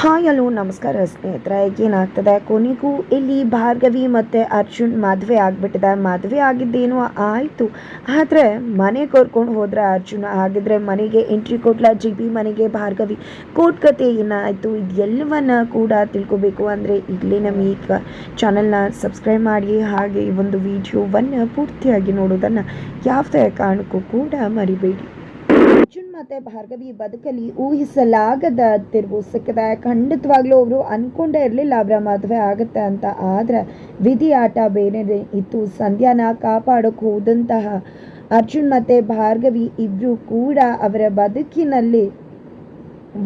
Hi hello ನಮಸ್ಕಾರ ಸ್ನೇಹಿತರೆ. ಏನಾಗ್ತದೆ? ಕೊನೆಗೂ ಇಲ್ಲಿ ಭಾರ್ಗವಿ ಮತ್ತು ಅರ್ಜುನ್ ಮದುವೆ ಆಗಿಬಿಟ್ಟಿದೆ. ಮದುವೆ ಆಗಿದ್ದೇನೋ ಆಯಿತು. ಆದರೆ ಮನೆ ಕರ್ಕೊಂಡು ಹೋದ್ರೆ ಅರ್ಜುನ, ಹಾಗಿದ್ರೆ ಮನೆಗೆ ಎಂಟ್ರಿ ಕೊಟ್ಲ ಜಿ ಬಿ ಮನೆಗೆ ಭಾರ್ಗವಿ. ಕೋರ್ಟ್ ಕತೆ ಏನಾಯಿತು? ಇದೆಲ್ಲವನ್ನು ಕೂಡ ತಿಳ್ಕೊಬೇಕು ಅಂದರೆ ಈಗಲೇ ನಮ್ಮ ಈ ಚಾನಲ್ನ ಸಬ್ಸ್ಕ್ರೈಬ್ ಮಾಡಿ. ಹಾಗೆ ಈ ಒಂದು ವಿಡಿಯೋವನ್ನು ಪೂರ್ತಿಯಾಗಿ ನೋಡೋದನ್ನು ಯಾವುದೇ ಕಾರಣಕ್ಕೂ ಕೂಡ ಮರಿಬೇಡಿ. ಅರ್ಜುನ್ ಮತ್ತೆ ಭಾರ್ಗವಿ ಬದುಕಲ್ಲಿ ಊಹಿಸಲಾಗದ ತಿರುವು ಸಿಕ್ಕಿದೆ ಖಂಡಿತವಾಗ್ಲೂ ಅವರು ಅನ್ಕೊಂಡೇ ಇರಲಿಲ್ಲ ಅವರ ಮದುವೆ ಆಗುತ್ತೆ ಅಂತ. ಆದ್ರೆ ವಿಧಿ ಆಟ ಬೇರೆ ಇತ್ತು. ಸಂಧ್ಯಾನ ಕಾಪಾಡೋಕೆ ಹೋದಂತಹ ಅರ್ಜುನ್ ಮತ್ತೆ ಭಾರ್ಗವಿ ಇಬ್ಬರು ಕೂಡ ಅವರ ಬದುಕಿನಲ್ಲಿ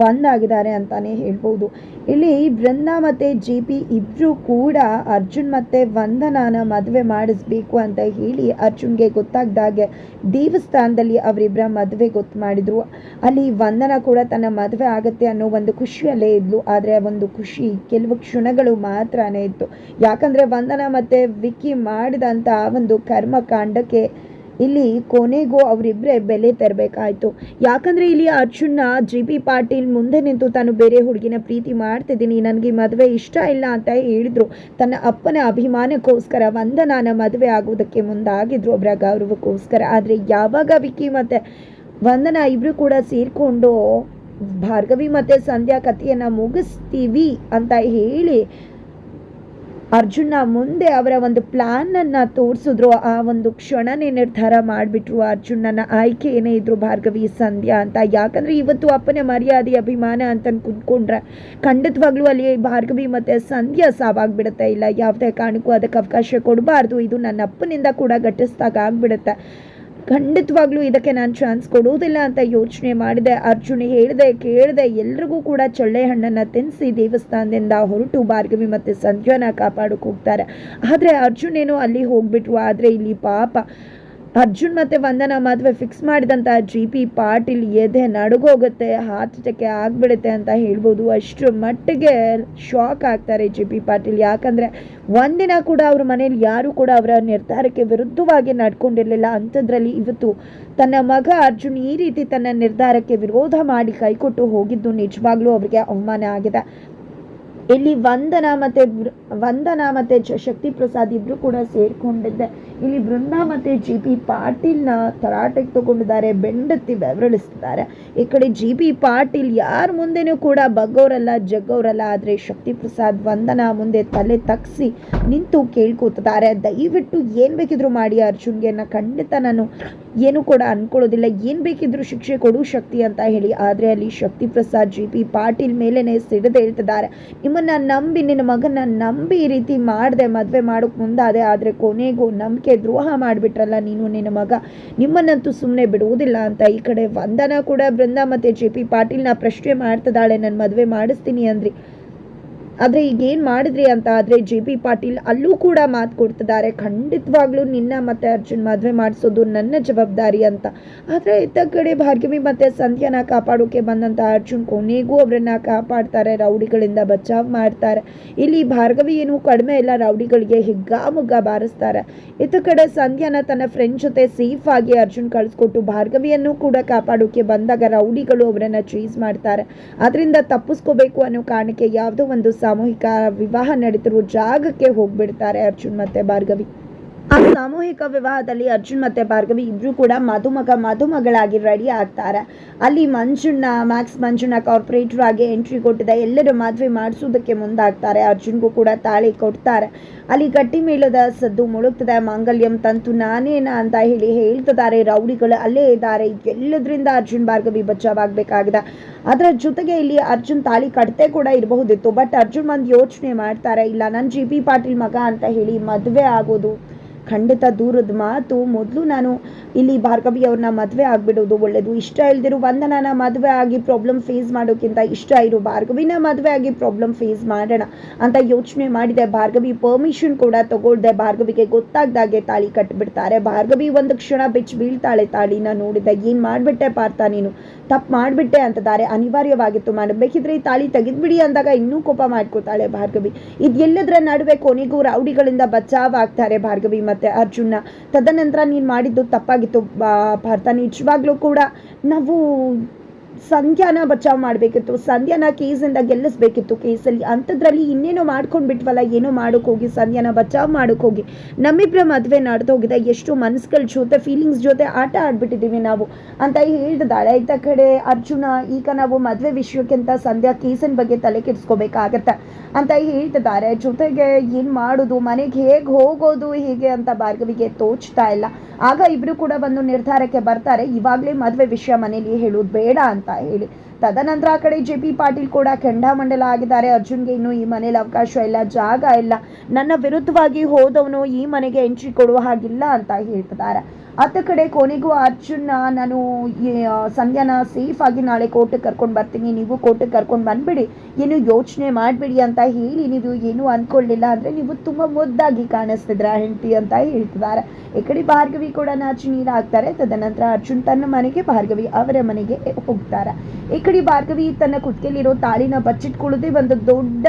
ಒಂದಾಗಿದ್ದಾರೆ ಅಂತಾನೆ ಹೇಳ್ಬೋದು. ಇಲ್ಲಿ ಬೃಂದ ಮತ್ತು ಜೆ ಪಿ ಇಬ್ಬರು ಕೂಡ ಅರ್ಜುನ್ ಮತ್ತು ವಂದನಾನ ಮದುವೆ ಮಾಡಿಸ್ಬೇಕು ಅಂತ ಹೇಳಿ ಅರ್ಜುನ್ಗೆ ಗೊತ್ತಾಗ್ದಾಗೆ ದೇವಸ್ಥಾನದಲ್ಲಿ ಅವರಿಬ್ಬರ ಮದುವೆ ಗೊತ್ತು ಮಾಡಿದ್ರು. ಅಲ್ಲಿ ವಂದನ ಕೂಡ ತನ್ನ ಮದುವೆ ಆಗುತ್ತೆ ಅನ್ನೋ ಒಂದು ಖುಷಿಯಲ್ಲೇ ಇದ್ಲು. ಆದರೆ ಒಂದು ಖುಷಿ ಕೆಲವು ಕ್ಷಣಗಳು ಮಾತ್ರನೇ ಇತ್ತು. ಯಾಕಂದರೆ ವಂದನ ಮತ್ತು ವಿಕ್ಕಿ ಮಾಡಿದಂಥ ಒಂದು ಕರ್ಮಕಾಂಡಕ್ಕೆ ಇಲ್ಲಿ ಕೊನೆಗೂ ಅವರಿಬ್ಬರೇ ಬೆಲೆ ತರಬೇಕಾಯ್ತು. ಯಾಕಂದರೆ ಇಲ್ಲಿ ಅರ್ಜುನ್ನ ಜಿ ಪಿ ಪಾಟೀಲ್ ಮುಂದೆ ನಿಂತು ತಾನು ಬೇರೆ ಹುಡುಗಿನ ಪ್ರೀತಿ ಮಾಡ್ತಿದ್ದೀನಿ, ನನಗೆ ಮದುವೆ ಇಷ್ಟ ಇಲ್ಲ ಅಂತ ಹೇಳಿದ್ರು. ತನ್ನ ಅಪ್ಪನ ಅಭಿಮಾನಕ್ಕೋಸ್ಕರ ವಂದನಾನ ಮದುವೆ ಆಗೋದಕ್ಕೆ ಮುಂದಾಗಿದ್ರು ಅವರ ಗೌರವಕ್ಕೋಸ್ಕರ. ಆದರೆ ಯಾವಾಗ ವಿಕ್ಕಿ ಮತ್ತು ವಂದನ ಇಬ್ಬರು ಕೂಡ ಸೇರಿಕೊಂಡು, ಭಾರ್ಗವಿ ಮತ್ತು ಸಂಧ್ಯಾ ಕಥೆಯನ್ನು ಮುಗಿಸ್ತೀವಿ ಅಂತ ಹೇಳಿ ಅರ್ಜುನ ಮುಂದೆ ಅವರ ಒಂದು ಪ್ಲಾನನ್ನು ತೋರಿಸಿದ್ರು. ಆ ಒಂದು ಕ್ಷಣನೇ ನಿರ್ಧಾರ ಮಾಡಿಬಿಟ್ರು ಅರ್ಜುನನ. ಆಯ್ಕೆ ಏನೇ ಇದ್ರು ಭಾರ್ಗವಿ, ಸಂಧ್ಯಾ ಅಂತ. ಯಾಕಂದರೆ ಇವತ್ತು ಅಪ್ಪನ ಮರ್ಯಾದೆ, ಅಭಿಮಾನ ಅಂತ ಕುಂತ್ಕೊಂಡ್ರೆ ಖಂಡಿತವಾಗ್ಲೂ ಅಲ್ಲಿ ಭಾರ್ಗವಿ ಮತ್ತು ಸಂಧ್ಯಾ ಸಾವಾಗ್ಬಿಡುತ್ತೆ. ಇಲ್ಲ, ಯಾವುದೇ ಕಾರಣಕ್ಕೂ ಅದಕ್ಕೆ ಅವಕಾಶ ಕೊಡಬಾರ್ದು. ಇದು ನನ್ನ ಅಪ್ಪನಿಂದ ಕೂಡ ಘಟಿಸ್ದಾಗ ಆಗ್ಬಿಡುತ್ತೆ. ಖಂಡಿತವಾಗ್ಲೂ ಇದಕ್ಕೆ ನಾನು ಚಾನ್ಸ್ ಕೊಡುವುದಿಲ್ಲ ಅಂತ ಯೋಚನೆ ಮಾಡಿದೆ. ಅರ್ಜುನ್ ಹೇಳಿದೆ, ಕೇಳಿದೆ. ಎಲ್ರಿಗೂ ಕೂಡ ಚಳ್ಳೆ ಹಣ್ಣನ್ನು ತಿನ್ನಿಸಿ ದೇವಸ್ಥಾನದಿಂದ ಹೊರಟು ಭಾರ್ಗವಿ ಮತ್ತು ಸಂಧ್ಯಾನ ಕಾಪಾಡೋಕೆ ಹೋಗ್ತಾರೆ. ಆದರೆ ಅರ್ಜುನ್ ಏನೋ ಅಲ್ಲಿ ಹೋಗ್ಬಿಟ್ರು? ಆದರೆ ಇಲ್ಲಿ ಪಾಪ ಅರ್ಜುನ್ ಮತ್ತು ವಂದನ ಮದುವೆ ಫಿಕ್ಸ್ ಮಾಡಿದಂಥ ಜಿ ಪಿ ಪಾಟೀಲ್ ಎದೆ ನಡುಗೋಗುತ್ತೆ ಹಾರ್ಟ್ ಅಟ್ಯಾಕೆ ಆಗಿಬಿಡುತ್ತೆ ಅಂತ ಹೇಳ್ಬೋದು. ಅಷ್ಟರ ಮಟ್ಟಿಗೆ ಶಾಕ್ ಆಗ್ತಾರೆ ಜಿ ಪಿ ಪಾಟೀಲ್. ಯಾಕಂದರೆ ಒಂದಿನ ಕೂಡ ಅವ್ರ ಮನೇಲಿ ಯಾರೂ ಕೂಡ ಅವರ ನಿರ್ಧಾರಕ್ಕೆ ವಿರುದ್ಧವಾಗಿ ನಡ್ಕೊಂಡಿರಲಿಲ್ಲ. ಅಂಥದ್ರಲ್ಲಿ ಇವತ್ತು ತನ್ನ ಮಗ ಅರ್ಜುನ್ ಈ ರೀತಿ ತನ್ನ ನಿರ್ಧಾರಕ್ಕೆ ವಿರೋಧ ಮಾಡಿ ಕೈಕೊಟ್ಟು ಹೋಗಿದ್ದು ನಿಜವಾಗ್ಲೂ ಅವರಿಗೆ ಅವಮಾನ ಆಗಿದೆ. ಇಲ್ಲಿ ವಂದನ ಮತ್ತೆ ವಂದನ ಮತ್ತು ಶಕ್ತಿ ಪ್ರಸಾದ್ ಇಬ್ಬರು ಕೂಡ ಸೇರಿಕೊಂಡಿದ್ದೆ. ಇಲ್ಲಿ ಬೃಂದ ಮತ್ತೆ ಜಿ ಪಿ ಪಾಟೀಲ್ನ ತರಾಟೆಗೆ ತಗೊಂಡಿದ್ದಾರೆ, ಬೆಂಡತ್ತಿ ಬೆವರಳಿಸ್ತಿದ್ದಾರೆ. ಈ ಕಡೆ ಜಿ ಪಿ ಪಾಟೀಲ್ ಯಾರ ಮುಂದೆನೂ ಕೂಡ ಬಗ್ಗೋರಲ್ಲ ಜಗ್ಗೋರಲ್ಲ ಆದರೆ ಶಕ್ತಿ ಪ್ರಸಾದ್ ವಂದನ ಮುಂದೆ ತಲೆ ತಗ್ಸಿ ನಿಂತು ಕೇಳ್ಕೊತಿದ್ದಾರೆ. ದಯವಿಟ್ಟು ಏನು ಬೇಕಿದ್ರು ಮಾಡಿ ಅರ್ಜುನ್ಗೆ ಖಂಡಿತ ನಾನು ಏನು ಕೂಡ ಅನ್ಕೊಳ್ಳೋದಿಲ್ಲ. ಏನು ಬೇಕಿದ್ರು ಶಿಕ್ಷೆ ಕೊಡು ಶಕ್ತಿ ಅಂತ ಹೇಳಿ. ಆದರೆ ಅಲ್ಲಿ ಶಕ್ತಿ ಪ್ರಸಾದ್ ಜಿ ಪಿ ಪಾಟೀಲ್ ಮೇಲೇ ಸಿಡಿದು ಹೇಳ್ತಿದ್ದಾರೆ. ನಿಮ್ಮನ್ನ ನಂಬಿ, ನಿನ್ನ ಮಗನ ನಂಬಿ ಈ ರೀತಿ ಮಾಡಿದೆ, ಮದುವೆ ಮಾಡೋಕೆ ಮುಂದಾದೆ, ಆದರೆ ಕೊನೆಗೂ ನಂಬಿಕೆ ದ್ರೋಹ ಮಾಡಿಬಿಟ್ರಲ್ಲ ನೀನು, ನಿನ್ನ ಮಗ. ನಿಮ್ಮನ್ನಂತೂ ಸುಮ್ಮನೆ ಬಿಡುವುದಿಲ್ಲ ಅಂತ ಈ ಕಡೆ ವಂದನ ಕೂಡ ಬೃಂದಾ ಮತ್ತು ಜೆ ಪಿ ಪಾಟೀಲ್ನ ಪ್ರಶ್ನೆ ಮಾಡ್ತಿದ್ದಾಳೆ. ನನ್ನ ಮದುವೆ ಮಾಡಿಸ್ತೀನಿ ಅಂದ್ರಿ. ಆದರೆ ಈಗ ಏನು ಮಾಡಿದ್ರಿ ಅಂತ ಆದರೆ ಜೆ ಪಿ ಪಾಟೀಲ್ ಅಲ್ಲೂ ಕೂಡ ಮಾತು ಕೊಡ್ತಿದ್ದಾರೆ. ಖಂಡಿತವಾಗ್ಲೂ ನಿನ್ನ ಮತ್ತು ಅರ್ಜುನ್ ಮದುವೆ ಮಾಡಿಸೋದು ನನ್ನ ಜವಾಬ್ದಾರಿ ಅಂತ. ಆದರೆ ಇದ್ದ ಕಡೆ ಭಾರ್ಗವಿ ಮತ್ತು ಸಂಧ್ಯಾನ ಕಾಪಾಡೋಕೆ ಬಂದಂಥ ಅರ್ಜುನ್ ಕೊನೆಗೂ ಅವರನ್ನು ಕಾಪಾಡ್ತಾರೆ, ರೌಡಿಗಳಿಂದ ಬಚಾವ್ ಮಾಡ್ತಾರೆ. ಇಲ್ಲಿ ಭಾರ್ಗವಿ ಏನು ಕಡಿಮೆ ಇಲ್ಲ, ರೌಡಿಗಳಿಗೆ ಹಿಗ್ಗಾಮುಗ್ಗ ಬಾರಿಸ್ತಾರೆ. ಇತ್ತ ಕಡೆ ಸಂಧ್ಯಾನ ತನ್ನ ಫ್ರೆಂಡ್ ಜೊತೆ ಸೇಫ್ ಆಗಿ ಅರ್ಜುನ್ ಕಳಿಸ್ಕೊಟ್ಟು ಭಾರ್ಗವಿಯನ್ನು ಕೂಡ ಕಾಪಾಡೋಕೆ ಬಂದಾಗ ರೌಡಿಗಳು ಅವರನ್ನು ಚೀಸ್ ಮಾಡ್ತಾರೆ. ಅದರಿಂದ ತಪ್ಪಿಸ್ಕೋಬೇಕು ಅನ್ನೋ ಕಾರಣಕ್ಕೆ ಯಾವುದೋ ಒಂದು ಸಾಮೂಹಿಕ ವಿವಾಹ ನಡೀತಿರುವ ಜಾಗಕ್ಕೆ ಹೋಗ್ಬಿಡ್ತಾರೆ ಅರ್ಜುನ್ ಮತ್ತೆ ಭಾರ್ಗವಿ. ಆ ಸಾಮೂಹಿಕ ವಿವಾಹದಲ್ಲಿ ಅರ್ಜುನ್ ಮತ್ತೆ ಭಾರ್ಗವಿ ಇಬ್ಬರು ಕೂಡ ಮಧುಮಗ ಮಧುಮಗಳಾಗಿ ರೆಡಿ ಆಗ್ತಾರೆ. ಅಲ್ಲಿ ಮಂಜುಣ್ಣ ಮ್ಯಾಕ್ಸ್ ಮಂಜುಣ್ಣ ಕಾರ್ಪೊರೇಟರ್ ಆಗಿ ಎಂಟ್ರಿ ಕೊಟ್ಟಿದೆ. ಎಲ್ಲರೂ ಮದುವೆ ಮಾಡಿಸೋದಕ್ಕೆ ಮುಂದಾಗ್ತಾರೆ. ಅರ್ಜುನ್ಗೂ ಕೂಡ ತಾಳಿ ಕೊಡ್ತಾರೆ. ಅಲ್ಲಿ ಗಟ್ಟಿ ಮೇಳದ ಸದ್ದು ಮುಳುಗ್ತದೆ. ಮಾಂಗಲ್ಯಂ ತಂತು ನಾನೇನ ಅಂತ ಹೇಳಿ ಹೇಳ್ತಿದ್ದಾರೆ. ರೌಡಿಗಳು ಅಲ್ಲೇ ಇದ್ದಾರೆ. ಎಲ್ಲದರಿಂದ ಅರ್ಜುನ್, ಭಾರ್ಗವಿ ಬಚಾವಾಗಬೇಕಾಗಿದೆ. ಅದರ ಜೊತೆಗೆ ಇಲ್ಲಿ ಅರ್ಜುನ್ ತಾಳಿ ಕಡತೆ ಕೂಡ ಇರಬಹುದಿತ್ತು. ಬಟ್ ಅರ್ಜುನ್ ಒಂದು ಯೋಚನೆ ಮಾಡ್ತಾರೆ. ಇಲ್ಲ ನನ್ನ ಜಿ ಪಿ ಪಾಟೀಲ್ ಮಗ ಅಂತ ಹೇಳಿ ಮದುವೆ ಆಗೋದು ಖಂಡಿತ ದೂರದ ಮಾತು. ಮೊದಲು ನಾನು ಇಲ್ಲಿ ಭಾರ್ಗವಿ ಅವ್ರನ್ನ ಮದುವೆ ಆಗಿಬಿಡೋದು ಒಳ್ಳೆಯದು ಇಷ್ಟ ಇಲ್ದಿರೋ ವಂದನಾನ ಮದುವೆ ಆಗಿ ಪ್ರಾಬ್ಲಮ್ ಫೇಸ್ ಮಾಡೋಕ್ಕಿಂತ ಇಷ್ಟ ಇರೋ ಭಾರ್ಗವಿನ ಮದುವೆ ಆಗಿ ಪ್ರಾಬ್ಲಮ್ ಫೇಸ್ ಮಾಡೋಣ ಅಂತ ಯೋಚನೆ ಮಾಡಿದೆ. ಭಾರ್ಗವಿ ಪರ್ಮಿಷನ್ ಕೂಡ ತಗೊಳ್ದೆ ಭಾರ್ಗವಿಗೆ ಗೊತ್ತಾಗ್ದಾಗೆ ತಾಳಿ ಕಟ್ಟಿಬಿಡ್ತಾರೆ ಭಾರ್ಗವಿ ಒಂದು ಕ್ಷಣ ಬೆಚ್ಚ ಬೀಳ್ತಾಳೆ ತಾಳಿನ ನೋಡಿದೆ. ಏನು ಮಾಡಿಬಿಟ್ಟೆ ಪಾರ್ಥ ನೀನು? ತಪ್ಪು ಮಾಡಿಬಿಟ್ಟೆ ದಾರೆ ಅನಿವಾರ್ಯವಾಗಿತ್ತು ಮಾಡಬೇಕಿದ್ರೆ ಈ ತಾಳಿ ತೆಗೆದ್ಬಿಡಿ ಅಂದಾಗ ಇನ್ನೂ ಕೋಪ ಮಾಡ್ಕೋತಾಳೆ ಭಾರ್ಗವಿ. ಇದೆಲ್ಲದರ ನಡುವೆ ಕೊನೆಗೂ ರೌಡಿಗಳಿಂದ ಬಚಾವ್ ಆಗ್ತಾರೆ ಭಾರ್ಗವಿ ಮತ್ತೆ ಅರ್ಜುನ ತದನಂತರ ನೀನು ಮಾಡಿದ್ದು ತಪ್ಪಾಗಿತ್ತು. ಭಾರತ. ನಿಜವಾಗ್ಲೂ ಕೂಡ ನಾವು ಸಂಧ್ಯಾನ ಬಚಾವ್ ಮಾಡಬೇಕಿತ್ತು, ಸಂಧ್ಯಾನ ಕೇಸಿಂದ ಗೆಲ್ಲಿಸ್ಬೇಕಿತ್ತು. ಕೇಸಲ್ಲಿ ಅಂಥದ್ರಲ್ಲಿ ಇನ್ನೇನೋ ಮಾಡ್ಕೊಂಡು ಬಿಟ್ವಲ್ಲ, ಏನೋ ಮಾಡೋಕೆ ಹೋಗಿ, ಸಂಧ್ಯಾನ ಬಚಾವ್ ಮಾಡೋಕೆ ಹೋಗಿ. ನಮ್ಮಿಬ್ಬರ ಮದುವೆ ನಡೆದೋಗಿದೆ, ಎಷ್ಟು ಮನಸ್ಸುಗಳ ಜೊತೆ ಫೀಲಿಂಗ್ಸ್ ಜೊತೆ ಆಟ ಆಡ್ಬಿಟ್ಟಿದ್ದೀವಿ ನಾವು ಅಂತ ಹೇಳ್ದಾಳೆ. ಆಯ್ತಾ ಕಡೆ, ಅರ್ಜುನ, ಈಗ ನಾವು ಮದುವೆ ವಿಷಯಕ್ಕಿಂತ ಸಂಧ್ಯಾ ಕೇಸಿನ ಬಗ್ಗೆ ತಲೆ ಕೆಡಿಸ್ಕೋಬೇಕಾಗತ್ತೆ ಅಂತ ಹೇಳ್ತಿದ್ದಾರೆ ಜೊತೆಗೆ ಏನು ಮಾಡೋದು, ಮನೆಗೆ ಹೇಗೆ ಹೋಗೋದು, ಹೇಗೆ ಅಂತ ಭಾರ್ಗವಿಗೆ ತೋಚ್ತಾ ಇಲ್ಲ. ಆಗ ಇಬ್ರು ಕೂಡ ಬಂದು ನಿರ್ಧಾರಕ್ಕೆ ಬರ್ತಾರೆ. ಇವಾಗಲೇ ಮದುವೆ ವಿಷಯ ಮನೇಲಿ ಹೇಳೋದು ಬೇಡ ಅಂತ. ಹೇಳಿ. ತದನಂತರ ಆ ಕಡೆ ಜೆ ಪಿ ಪಾಟೀಲ್ ಕೂಡ ಕೆಂಡಾಮಂಡಲ ಆಗಿದ್ದಾರೆ. ಅರ್ಜುನ್ಗೆ ಇನ್ನು ಈ ಮನೇಲಿ ಅವಕಾಶ ಇಲ್ಲ, ಜಾಗ ಇಲ್ಲ. ನನ್ನ ವಿರುದ್ಧವಾಗಿ ಹೋದವನು ಈ ಮನೆಗೆ ಎಂಟ್ರಿ ಕೊಡುವ ಹಾಗಿಲ್ಲ ಅಂತ ಹೇಳ್ತಿದ್ದಾರೆ. ಅತ್ತ ಕಡೆ ಕೊನೆಗೂ ಅರ್ಜುನ ನಾನು ಸಂಧ್ಯಾನ ಸೇಫ್ ಆಗಿ ನಾಳೆ ಕೋರ್ಟಿಗೆ ಕರ್ಕೊಂಡು ಬರ್ತೀನಿ. ನೀವು ಕೋರ್ಟಿಗೆ ಕರ್ಕೊಂಡು ಬಂದ್ಬಿಡಿ. ಏನು ಯೋಚನೆ ಮಾಡಬೇಡಿ ಅಂತ ಹೇಳಿ ನೀವು ಏನು ಅಂದ್ಕೊಳ್ಳಿಲ್ಲ ಅಂದರೆ ನೀವು ತುಂಬ ಮುದ್ದಾಗಿ ಕಾಣಿಸ್ತಿದ್ರ ಹೆಂಡತಿ ಅಂತ ಹೇಳ್ತಿದ್ದಾರೆ. ಈ ಕಡೆ ಭಾರ್ಗವಿ ಕೂಡ ನಾಚು ಹಾಕ್ತಾರೆ ತದನಂತರ ಅರ್ಜುನ್ ತನ್ನ ಮನೆಗೆ, ಭಾರ್ಗವಿ ಅವರ ಮನೆಗೆ ಹೋಗ್ತಾರೆ. ಈ ಕಡೆ ಭಾರ್ಗವಿ ತನ್ನ ಕುತ್ತಿಗೆಲಿರೋ ತಾಳಿನ ಬಚ್ಚಿಟ್ಕೊಳ್ಳೋದೇ ಒಂದು ದೊಡ್ಡ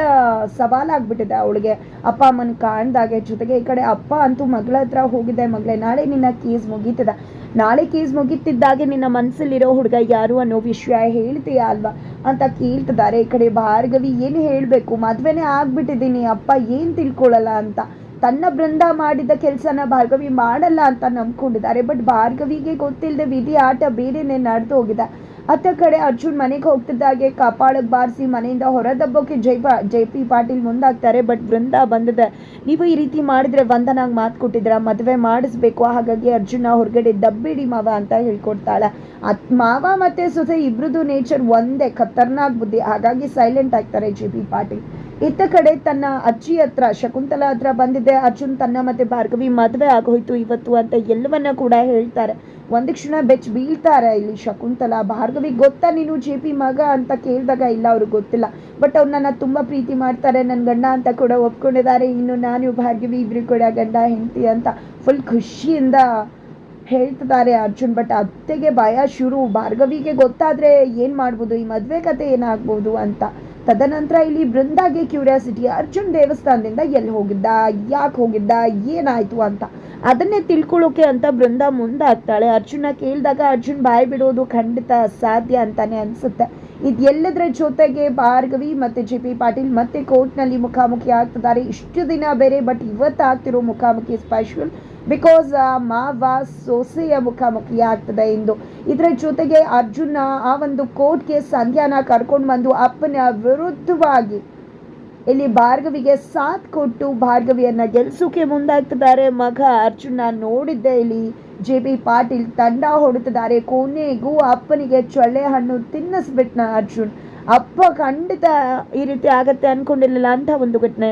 ಸವಾಲಾಗ್ಬಿಟ್ಟಿದೆ ಅವಳಿಗೆ. ಅಪ್ಪ ಅಮ್ಮನ ಕಾಣ್ದಾಗೆ ಜೊತೆಗೆ ಈ ಕಡೆ ಅಪ್ಪ ಅಂತೂ ಮಗಳ ಹತ್ರ ಹೋಗಿದೆ ಮಗಳೇ. ನಾಳೆ ನಿನ್ನ ಕೇಸ್ ಮುಗೀತದ. ನಾಳೆ ಕೇಸ್ ಮುಗೀತಿದ್ದಾಗೆ ನಿನ್ನ ಮನಸ್ಸಲ್ಲಿರೋ ಹುಡುಗ ಯಾರು ಅನ್ನೋ ವಿಷಯ ಹೇಳ್ತೀಯ ಅಲ್ವಾ? ಅಂತ ಕೇಳ್ತಿದ್ದಾರೆ. ಈ ಕಡೆ ಭಾರ್ಗವಿ ಏನು ಹೇಳಬೇಕು? ಮದುವೆನೇ ಆಗ್ಬಿಟ್ಟಿದ್ದೀನಿ. ಅಪ್ಪ ಏನು ತಿಳ್ಕೊಳ್ಳಲ್ಲ ಅಂತ. ತನ್ನ ಬೃಂದ ಮಾಡಿದ ಕೆಲಸನ ಭಾರ್ಗವಿ ಮಾಡಲ್ಲ ಅಂತ ನಂಬ್ಕೊಂಡಿದ್ದಾರೆ. ಬಟ್ ಭಾರ್ಗವಿಗೆ ಗೊತ್ತಿಲ್ಲದೆ ವಿಧಿ ಆಟ ಬೇರೆನೆ ನಡೆದು ಹೋಗಿದೆ ಅತ್ತ ಕಡೆ ಅರ್ಜುನ್ ಮನೆಗೆ ಹೋಗ್ತಿದ್ದಾಗೆ ಕಾಪಾಡಕ್ಕೆ ಬಾರಿಸಿ ಮನೆಯಿಂದ ಹೊರದಬ್ಬಕ್ಕೆ ಜೈ ಪಾ, ಜೈ ಪಿ ಪಾಟೀಲ್ ಮುಂದಾಗ್ತಾರೆ ಬಟ್ ವೃಂದ ಬಂದಿದೆ. ನೀವು ಈ ರೀತಿ ಮಾಡಿದ್ರೆ ವಂದನಾಗ್ ಮಾತು ಕೊಟ್ಟಿದ್ರ ಮದುವೆ ಮಾಡಿಸ್ಬೇಕು, ಹಾಗಾಗಿ ಅರ್ಜುನ ಹೊರಗಡೆ ದಬ್ಬಿಡಿ ಮಾವ ಅಂತ ಹೇಳ್ಕೊಡ್ತಾಳೆ. ಅತ್, ಮಾವ ಮತ್ತೆ ಸೊಸೆ ಇಬ್ರದ್ದು ನೇಚರ್ ಒಂದೇ, ಖತರ್ನಾಕ್ ಬುದ್ಧಿ. ಹಾಗಾಗಿ ಸೈಲೆಂಟ್ ಆಗ್ತಾರೆ ಜೆ ಪಿ ಪಾಟೀಲ್. ಇತ್ತ ಕಡೆ ತನ್ನ ಅಜ್ಜಿ ಹತ್ರ, ಶಕುಂತಲಾ ಹತ್ರ ಬಂದಿದ್ದೆ ಅರ್ಜುನ್ ತನ್ನ ಮತ್ತೆ ಭಾರ್ಗವಿ ಮದುವೆ ಆಗೋಯ್ತು ಇವತ್ತು ಅಂತ ಎಲ್ಲವನ್ನ ಕೂಡ ಹೇಳ್ತಾರೆ. ಒಂದು ಕ್ಷಣ ಬೆಚ್ಚ ಬೀಳ್ತಾರೆ ಇಲ್ಲಿ ಶಕುಂತಲಾ. ಭಾರ್ಗವಿ, ಗೊತ್ತಾ ನೀನು ಜೆ ಪಿ ಮಗ ಅಂತ ಕೇಳಿದಾಗ ಇಲ್ಲ, ಅವ್ರಿಗೆ ಗೊತ್ತಿಲ್ಲ. ಬಟ್ ಅವ್ರು ನನ್ನ ತುಂಬ ಪ್ರೀತಿ ಮಾಡ್ತಾರೆ ನನ್ನ ಗಂಡ ಅಂತ ಕೂಡ ಒಪ್ಕೊಂಡಿದ್ದಾರೆ. ಇನ್ನು ನಾನು ಭಾರ್ಗವಿ, ಇಬ್ರು ಕೂಡ ಗಂಡ, ಹೆಂಡತಿ ಅಂತ ಫುಲ್ ಖುಷಿಯಿಂದ ಹೇಳ್ತಿದ್ದಾರೆ ಅರ್ಜುನ್. ಬಟ್ ಅತ್ತೆಗೆ ಭಯ ಶುರು. ಭಾರ್ಗವಿಗೆ ಗೊತ್ತಾದ್ರೆ ಏನು ಮಾಡ್ಬೋದು? ಈ ಮದುವೆ ಕತೆ ಏನಾಗ್ಬೋದು ಅಂತ. ತದನಂತರ ಇಲ್ಲಿ ಬೃಂದಾಗೆ ಕ್ಯೂರಿಯಾಸಿಟಿ ಅರ್ಜುನ್ ದೇವಸ್ಥಾನದಿಂದ ಎಲ್ಲಿ ಹೋಗಿದ್ದ, ಯಾಕೆ ಹೋಗಿದ್ದ, ಏನಾಯಿತು ಅಂತ. ಅದನ್ನೇ ತಿಳ್ಕೊಳ್ಳೋಕೆ ಅಂತ ಬೃಂದ ಮುಂದಾಗ್ತಾಳೆ. ಅರ್ಜುನ ಕೇಳಿದಾಗ ಅರ್ಜುನ್ ಬಾಯಿ ಬಿಡೋದು ಖಂಡಿತ ಸಾಧ್ಯ ಅಂತಾನೆ ಅನ್ಸುತ್ತೆ. ಇದು ಎಲ್ಲದರ ಜೊತೆಗೆ ಭಾರ್ಗವಿ ಮತ್ತೆ ಜೆ ಪಿ ಪಾಟೀಲ್ ಮತ್ತೆ ಕೋರ್ಟ್ನಲ್ಲಿ ಮುಖಾಮುಖಿ ಆಗ್ತಿದ್ದಾರೆ. ಇಷ್ಟು ದಿನ ಬೇರೆ, ಬಟ್ ಇವತ್ತು ಆಗ್ತಿರೋ ಮುಖಾಮುಖಿ ಸ್ಪೆಷಲ್ ಬಿಕಾಸ್ ಮಾವ ಸೋಸೆಯ ಮುಖಾಮುಖಿ ಆಗ್ತದೆ ಎಂದು ಇದರ ಜೊತೆಗೆ ಅರ್ಜುನ ಆ ಒಂದು ಕೋರ್ಟ್ಗೆ ಸಂಧ್ಯಾನ ಕರ್ಕೊಂಡು ಬಂದು ಅಪ್ಪನ ವಿರುದ್ಧವಾಗಿ ಇಲ್ಲಿ ಭಾರ್ಗವಿಗೆ ಸಾಥ್ ಕೊಟ್ಟು ಭಾರ್ಗವಿಯನ್ನ ಗೆಲ್ಸೋಕೆ ಮುಂದಾಗ್ತಿದ್ದಾರೆ. ಮಗ ಅರ್ಜುನ ನೋಡಿದ್ದೆ, ಇಲ್ಲಿ ಜೆ ಬಿ ಪಾಟೀಲ್ ತಂಡ ಹೊಡುತ್ತಿದ್ದಾರೆ ಕೊನೆಗೂ ಅಪ್ಪನಿಗೆ ಚೊಳ್ಳೆ ಹಣ್ಣು ತಿನ್ನಿಸ್ಬಿಟ್ನ ಅರ್ಜುನ್. ಅಪ್ಪ ಖಂಡಿತ ಈ ರೀತಿ ಆಗತ್ತೆ ಅನ್ಕೊಂಡಿರ್ಲಿಲ್ಲ ಅಂತ ಒಂದು ಘಟನೆ.